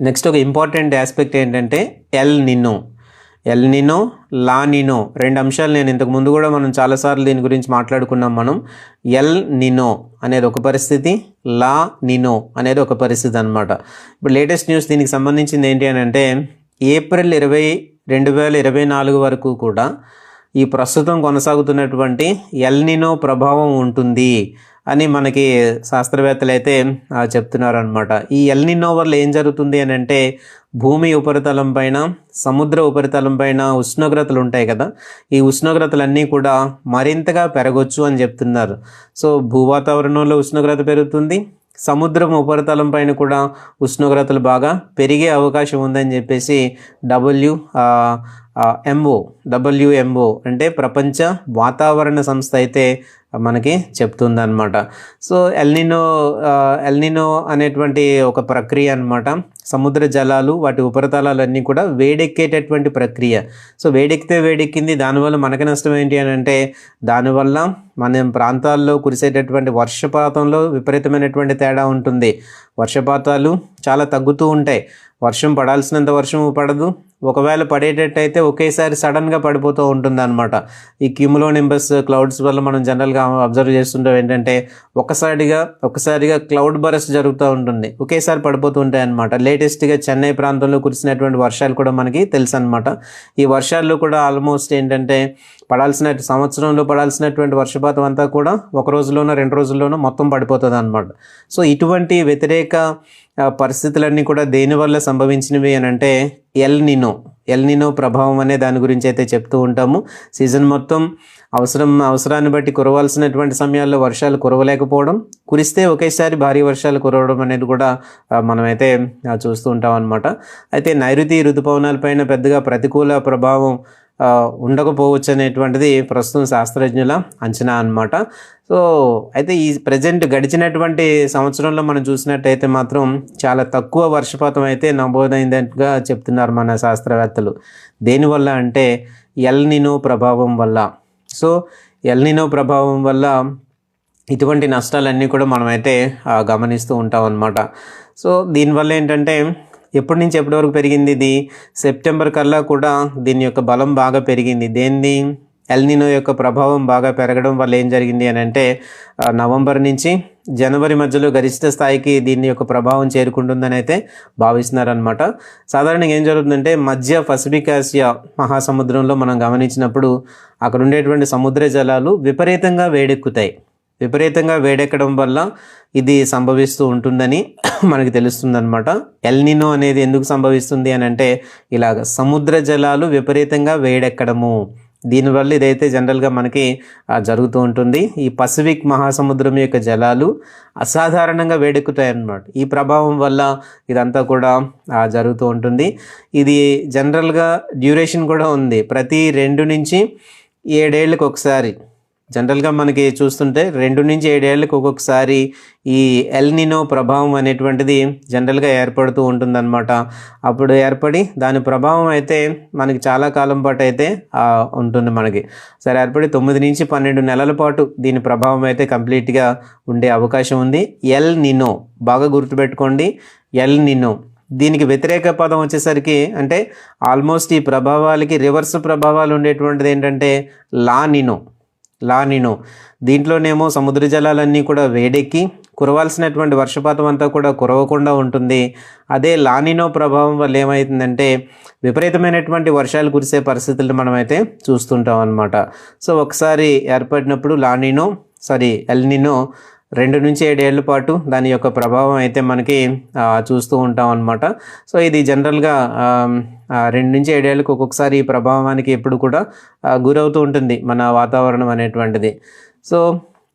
Next ఒక important aspect ఏంటంటే El Nino El Nino La Nina రెండు అంశాలు నేను ఇంతకు ముందు కూడా మనం చాలాసార్లు దీని గురించి మాట్లాడుకున్నాం మనం. ఎల్ నినో అనేది ఒక పరిస్థితి లా నినో అనేది ఒక పరిస్థితి అనమాట ఇప్పుడు లేటెస్ట్ న్యూస్ దీనికి సంబంధించింది ఏంటి అని అంటే ఏప్రిల్ ఇరవై రెండు వేల ఇరవై నాలుగు వరకు కూడా ఈ ప్రస్తుతం కొనసాగుతున్నటువంటి ఎల్ నినో ప్రభావం ఉంటుంది. అని మనకి శాస్త్రవేత్తలు అయితే చెప్తున్నారనమాట ఈ ఎల్నినో వల్ల ఏం జరుగుతుంది అని అంటే భూమి ఉపరితలం పైన సముద్ర ఉపరితలం పైన ఉష్ణోగ్రతలు ఉంటాయి కదా. ఈ ఉష్ణోగ్రతలన్నీ కూడా మరింతగా పెరగొచ్చు అని చెప్తున్నారు. సో భూవాతావరణంలో ఉష్ణోగ్రత పెరుగుతుంది. సముద్రం ఉపరితలం పైన కూడా ఉష్ణోగ్రతలు బాగా పెరిగే అవకాశం ఉందని చెప్పేసి డబ్ల్యూ ఎంఓ డబ్ల్యూఎంఓ అంటే ప్రపంచ వాతావరణ సంస్థ అయితే మనకి చెప్తుందనమాట సో ఎల్నినో ఎల్నినో అనేటువంటి ఒక ప్రక్రియ అనమాట సముద్ర జలాలు వాటి ఉపరితలాలన్నీ కూడా వేడెక్కేటటువంటి ప్రక్రియ. సో వేడెక్కితే వేడెక్కింది దానివల్ల మనకి నష్టం ఏంటి అని అంటే దానివల్ల మన ప్రాంతాల్లో కురిసేటటువంటి వర్షపాతంలో విపరీతమైనటువంటి తేడా ఉంటుంది. వర్షపాతాలు చాలా తగ్గుతూ ఉంటాయి. వర్షం పడాల్సినంత వర్షం పడదు. ఒకవేళ పడేటట్టయితే ఒకేసారి సడన్గా పడిపోతూ ఉంటుంది అనమాట ఈ క్యూములో నింబస్ క్లౌడ్స్ వల్ల మనం జనరల్గా అబ్జర్వ్ చేస్తుంటాం ఏంటంటే ఒకసారిగా ఒకసారిగా క్లౌడ్ బరస్ జరుగుతూ ఉంటుంది. ఒకేసారి పడిపోతూ ఉంటాయి అనమాట లేటెస్ట్గా చెన్నై ప్రాంతంలో కురిసినటువంటి వర్షాలు కూడా మనకి తెలుసు అనమాట ఈ వర్షాల్లో కూడా ఆల్మోస్ట్ ఏంటంటే పడాల్సిన సంవత్సరంలో పడాల్సినటువంటి వర్షపాతం అంతా కూడా ఒక రోజులోనో రెండు రోజుల్లోనో మొత్తం పడిపోతుంది అనమాట సో ఇటువంటి వ్యతిరేక పరిస్థితులన్నీ కూడా దేనివల్ల సంభవించినవి అని అంటే ఎల్ నినో ఎల్ నినో ప్రభావం అనే దాని గురించి అయితే చెప్తూ ఉంటాము. సీజన్ మొత్తం అవసరం అవసరాన్ని బట్టి కురవాల్సినటువంటి సమయాల్లో వర్షాలు కురవలేకపోవడం కురిస్తే ఒకేసారి భారీ వర్షాలు కురవడం అనేది కూడా మనమైతే చూస్తూ ఉంటాం అనమాట అయితే నైరుతి ఋతుపవనాలపైన పెద్దగా ప్రతికూల ప్రభావం ఉండకపోవచ్చు అనేటువంటిది ప్రస్తుతం శాస్త్రజ్ఞుల అంచనా అనమాట సో అయితే ఈ ప్రజెంట్ గడిచినటువంటి సంవత్సరంలో మనం చూసినట్టయితే మాత్రం చాలా తక్కువ వర్షపాతం అయితే నమోదైందిగా చెప్తున్నారు మన శాస్త్రవేత్తలు. దేనివల్ల అంటే ఎల్నినో ప్రభావం వల్ల. సో ఎల్నినో ప్రభావం వల్ల ఇటువంటి నష్టాలన్నీ కూడా మనమైతే గమనిస్తూ ఉంటాం అన్నమాట సో దీనివల్ల ఏంటంటే ఎప్పటి నుంచి ఎప్పటి వరకు పెరిగింది ఇది? సెప్టెంబర్ కల్లా కూడా దీని యొక్క బలం బాగా పెరిగింది. దేన్ని ఎల్నినో యొక్క ప్రభావం బాగా పెరగడం వల్ల ఏం జరిగింది అని అంటే నవంబర్ నుంచి జనవరి మధ్యలో గరిష్ట స్థాయికి దీని యొక్క ప్రభావం చేరుకుంటుందని అయితే భావిస్తున్నారనమాట సాధారణంగా ఏం జరుగుతుందంటే మధ్య పసిఫిక్ ఆసియా మహాసముద్రంలో మనం గమనించినప్పుడు అక్కడ ఉండేటువంటి సముద్ర జలాలు విపరీతంగా వేడెక్కుతాయి. విపరీతంగా వేడెక్కడం వల్ల ఇది సంభవిస్తూ ఉంటుందని మనకి తెలుస్తుందన్నమాట. ఎల్నినో అనేది ఎందుకు సంభవిస్తుంది అని అంటే ఇలాగ సముద్ర జలాలు విపరీతంగా వేడెక్కడము. దీనివల్ల ఇదైతే జనరల్గా మనకి జరుగుతూ ఉంటుంది. ఈ పసిఫిక్ మహాసముద్రం యొక్క జలాలు అసాధారణంగా వేడెక్కుతాయి అన్నమాట ఈ ప్రభావం వల్ల ఇదంతా కూడా జరుగుతూ ఉంటుంది. ఇది జనరల్గా డ్యూరేషన్ కూడా ఉంది. ప్రతి రెండు నుంచి ఏడేళ్ళకి ఒకసారి జనరల్గా మనకి చూస్తుంటే రెండు నుంచి ఏడేళ్ళకి ఒక్కొక్కసారి ఈ ఎల్నినో ప్రభావం అనేటువంటిది జనరల్గా ఏర్పడుతూ ఉంటుందన్నమాట. అప్పుడు ఏర్పడి దాని ప్రభావం అయితే మనకి చాలా కాలం పాటు అయితే ఉంటుంది మనకి. సరే ఏర్పడి తొమ్మిది నుంచి పన్నెండు నెలల పాటు దీని ప్రభావం అయితే కంప్లీట్గా ఉండే అవకాశం ఉంది. ఎల్ నినో బాగా గుర్తుపెట్టుకోండి. El Nino. దీనికి వ్యతిరేక పదం వచ్చేసరికి అంటే ఆల్మోస్ట్ ఈ ప్రభావాలకి రివర్స్ ప్రభావాలు ఉండేటువంటిది ఏంటంటే లానినో లానినో. దీంట్లోనేమో సముద్ర జలాలన్నీ కూడా వేడెక్కి కురవాల్సినటువంటి వర్షపాతం అంతా కూడా కురవకుండా ఉంటుంది. అదే లానినో ప్రభావం వల్ల ఏమవుతుందంటే విపరీతమైనటువంటి వర్షాలు కురిసే పరిస్థితులు మనమైతే చూస్తుంటాం అనమాట సో ఒకసారి ఏర్పడినప్పుడు లానినో సారీ ఎల్నినో రెండు నుంచి ఏడేళ్ళ పాటు దాని యొక్క ప్రభావం అయితే మనకి చూస్తూ ఉంటాం అనమాట సో ఇది జనరల్గా రెండు నుంచి ఏడేళ్ళకి ఒక్కొక్కసారి ఈ ప్రభావానికి ఎప్పుడు కూడా గురవుతూ ఉంటుంది మన వాతావరణం అనేటువంటిది. సో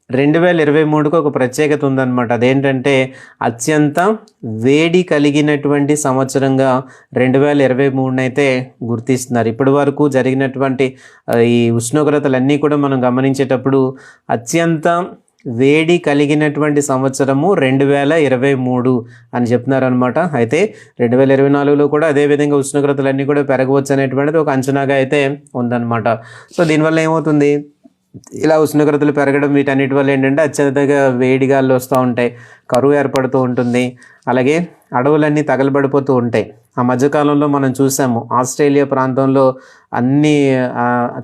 రెండు వేల ఇరవై మూడుకు ఒక ప్రత్యేకత ఉందన్నమాట. అదేంటంటే అత్యంత వేడి కలిగినటువంటి సంవత్సరంగా రెండు వేల ఇరవై మూడునైతే గుర్తిస్తున్నారు. ఇప్పటి వరకు జరిగినటువంటి ఈ ఉష్ణోగ్రతలన్నీ కూడా మనం గమనించేటప్పుడు అత్యంత వేడి కలిగినటువంటి సంవత్సరము రెండు వేల ఇరవై మూడు అని చెప్తున్నారనమాట అయితే రెండు వేల ఇరవై నాలుగులో కూడా అదేవిధంగా ఉష్ణోగ్రతలన్నీ కూడా పెరగవచ్చు అనేటువంటిది ఒక అంచనాగా అయితే ఉందన్నమాట. సో దీనివల్ల ఏమవుతుంది? ఇలా ఉష్ణోగ్రతలు పెరగడం వీటన్నిటి వల్ల ఏంటంటే అత్యంతగా వేడి గాలు వస్తూ ఉంటాయి కరువు ఏర్పడుతూ ఉంటుంది అలాగే అడవులన్నీ తగలబడిపోతూ ఉంటాయి. ఆ మధ్యకాలంలో మనం చూసాము ఆస్ట్రేలియా ప్రాంతంలో అన్ని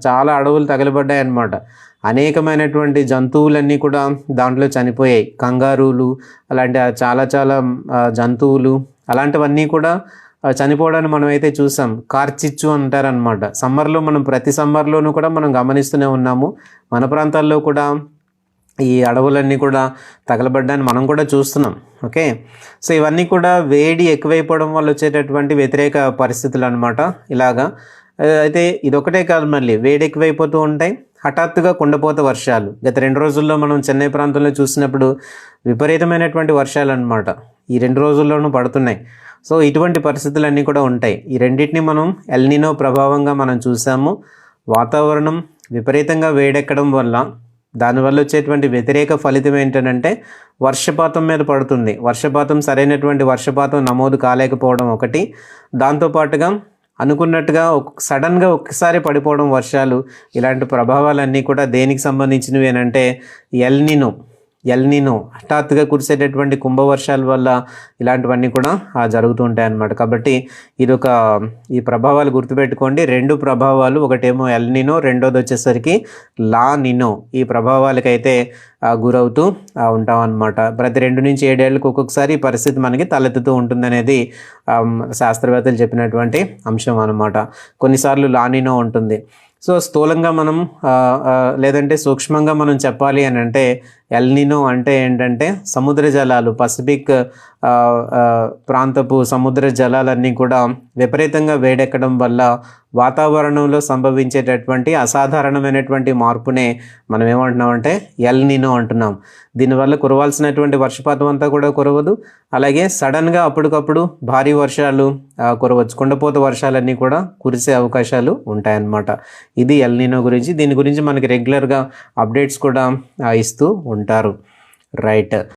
చాలా అడవులు తగలబడ్డాయి అన్నమాట అనేకమైనటువంటి జంతువులన్నీ కూడా దాంట్లో చనిపోయాయి. కంగారులు అలాంటి చాలా చాలా జంతువులు అలాంటివన్నీ కూడా చనిపోవడాన్ని మనం అయితే చూసాం. కార్చిచ్చు అంటారనమాట సమ్మర్లో మనం ప్రతి సమ్మర్లోనూ కూడా మనం గమనిస్తూనే ఉన్నాము. మన ప్రాంతాల్లో కూడా ఈ అడవులన్నీ కూడా తగలబడ్డాన్ని మనం కూడా చూస్తున్నాం. ఓకే? సో ఇవన్నీ కూడా వేడి ఎక్కువైపోవడం వల్ల వచ్చేటటువంటి వ్యతిరేక పరిస్థితులు అనమాట ఇలాగా అయితే ఇదొకటే కాదు మళ్ళీ. వేడెక్కువైపోతూ ఉంటాయి. హఠాత్తుగా కుండపోత వర్షాలు. గత రెండు రోజుల్లో మనం చెన్నై ప్రాంతంలో చూసినప్పుడు విపరీతమైనటువంటి వర్షాలు అనమాట ఈ రెండు రోజుల్లోనూ పడుతున్నాయి. సో ఇటువంటి పరిస్థితులన్నీ కూడా ఉంటాయి. ఈ రెండింటిని మనం ఎల్నినో ప్రభావంగా మనం చూసాము. వాతావరణం విపరీతంగా వేడెక్కడం వల్ల దానివల్ల వచ్చేటువంటి వ్యతిరేక ఫలితం ఏంటంటే వర్షపాతం మీద పడుతుంది. వర్షపాతం సరైనటువంటి వర్షపాతం నమోదు కాలేకపోవడం ఒకటి. దాంతోపాటుగా అనుకున్నట్టుగా సడన్గా ఒక్కసారి పడిపోవడం వర్షాలు ఇలాంటి ప్రభావాలన్నీ కూడా దేనికి సంబంధించినవి అని అంటే ఎల్నినో ఎల్నినో హఠాత్తుగా కురిసేటటువంటి కుంభవర్షాల వల్ల ఇలాంటివన్నీ కూడా జరుగుతూ ఉంటాయి అన్నమాట కాబట్టి ఇది ఒక ఈ ప్రభావాలు గుర్తుపెట్టుకోండి. రెండు ప్రభావాలు ఒకటేమో ఎల్నినో రెండోది వచ్చేసరికి లా నినో. ఈ ప్రభావాలకైతే గురవుతూ ఉంటాం అన్నమాట ప్రతి రెండు నుంచి ఏడేళ్ళకి ఒక్కొక్కసారి ఈ పరిస్థితి మనకి తలెత్తుతూ ఉంటుందనేది శాస్త్రవేత్తలు చెప్పినటువంటి అంశం అన్నమాట. కొన్నిసార్లు లానినో ఉంటుంది. సో స్థూలంగా మనం లేదంటే సూక్ష్మంగా మనం చెప్పాలి అని అంటే ఎల్నినో అంటే ఏంటంటే సముద్ర జలాలు పసిఫిక్ ప్రాంతపు సముద్ర జలాలన్నీ కూడా విపరీతంగా వేడెక్కడం వల్ల వాతావరణంలో సంభవించేటటువంటి అసాధారణమైనటువంటి మార్పునే మనం ఏమంటున్నామంటే ఎల్నినో అంటున్నాం. దీనివల్ల కురవాల్సినటువంటి వర్షపాతం అంతా కూడా కురవదు. అలాగే సడన్గా అప్పటికప్పుడు భారీ వర్షాలు కురవచ్చు. కుండపోత వర్షాలన్నీ కూడా కురిసే అవకాశాలు ఉంటాయన్నమాట. ఇది ఎల్నినో గురించి. దీని గురించి మనకి రెగ్యులర్గా అప్డేట్స్ కూడా ఇస్తూ ఉంటారు. రైట్.